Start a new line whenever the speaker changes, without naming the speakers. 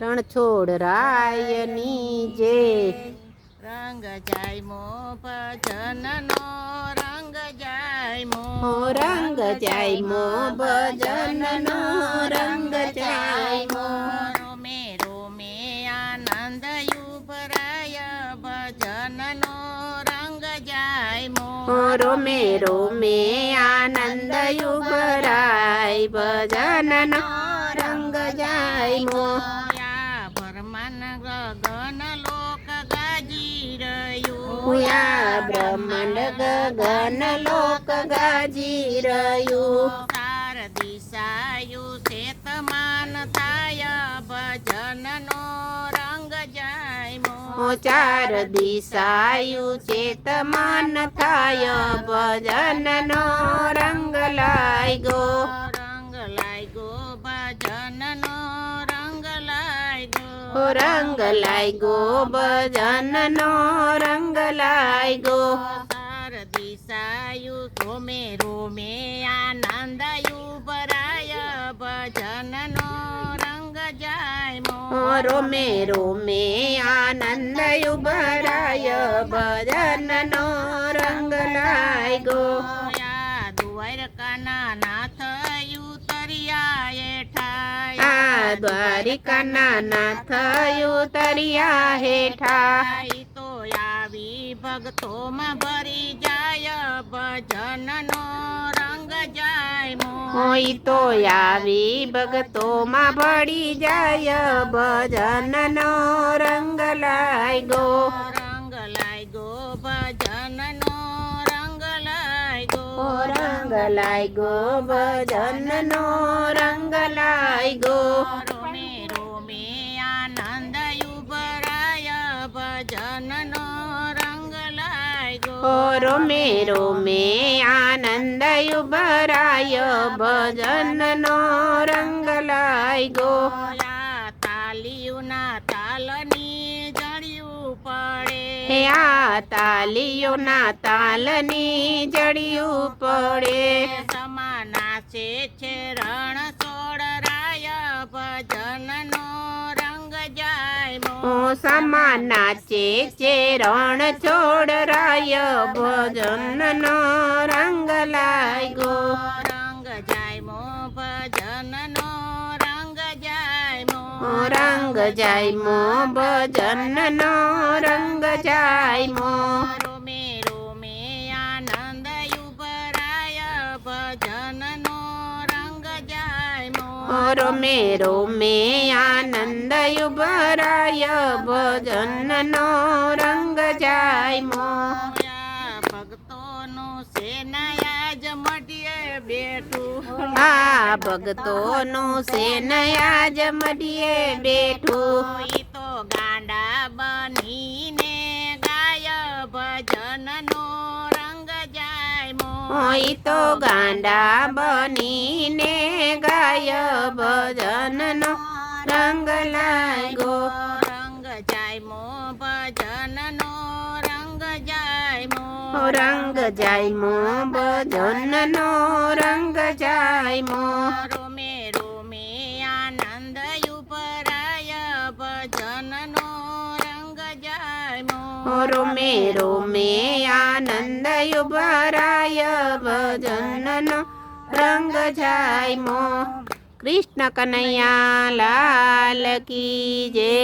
રણ છોડ રાયની જે.
રંગ જાય મો ભજનનો રંગ જાય મો
રંગ જાય મો ભજનનો રંગ જાય મો.
રોમે રોમે આનંદ યુભરાય ભજનનો રંગ જાય મો.
રોમે રોમે આનંદ યુગરાય ભજનનો રંગ જાય મો.
ભરમાન ગગન લોક ગાજી રહ્યું.
હુયા બ્રહ્માંડ ગગન લોક ગાજી રહ્યું.
સાર દિશાયું ચેતમાન થાય ભજનનો રંગ જાય મો
હો ચાર દિશાયું ચેતમાન થાય ભજનનો રંગ લાગ્યો
રંગ લાગ્યો રંગ લાગ્યો
ભજનનો રંગ લાગ્યો
સાર દિશાયું રોમે રોમે આનંદયું ભરાય ભજનનો રંગ જાય
રોમે રોમે આનંદ ઉભરાય ભજનનો રંગ લાગ્યો
દ્વારકાના નાથ ઉતર્યા એઠાય
આ દ્વારિકાના નાથ ઉતર્યા હેઠા.
ઈ તો આવી ભક્તોમાં ભરી જાય ભજનનો રંગ જાય મો.
હોય તો આવી ભગતોમાં ભળી જાય ભજનનો રંગ લાગ્યો
રંગ લાગ્યો ભજનનો રંગ લાગ્યો
ઓ રંગ લાગ્યો ભજનનો રંગ લાગ્યો
રોમે રોમે આનંદ ઉભરાય ભજનનો રંગ લાગ્યો
ઓ રોમે રોમે આનંદ ઉભરાય ભજનનો રંગ લાગ્યો
યા તાલીઓના તાલની જળિયું પડે
હે આ તાલીઓના તાલની જડિયું પડે સમા નાચે છે રણ છોડરાય ભજનનો રંગ લાગ્યો
રંગ જાય મો ભજનનો રંગ જાય મો
રંગ જાય મો ભજનનો રંગ જાય મો.
રોમે રોમે આનંદ ઉભરાય
ભજન રોમે રોમે આનંદ ઉભરાય ભજનનો રંગ જાય મો
ભક્તોનું સેનાયાજ મઢીએ બેઠું
આ ભક્તોનું સેનયાજ મડીએ બેઠું હોય તો ગાંડા બનીને ગાય ભજનનો રંગ લાગ્યો.
રંગ જાય મો ભજનનો રંગ જાય મો
રંગ જાય મો ભજનનો રંગ જાય મો
રોમે રોમે આનંદ
ભરાય ભજનનો રંગ જાય મો કૃષ્ણ કનૈયા લાલ કી જય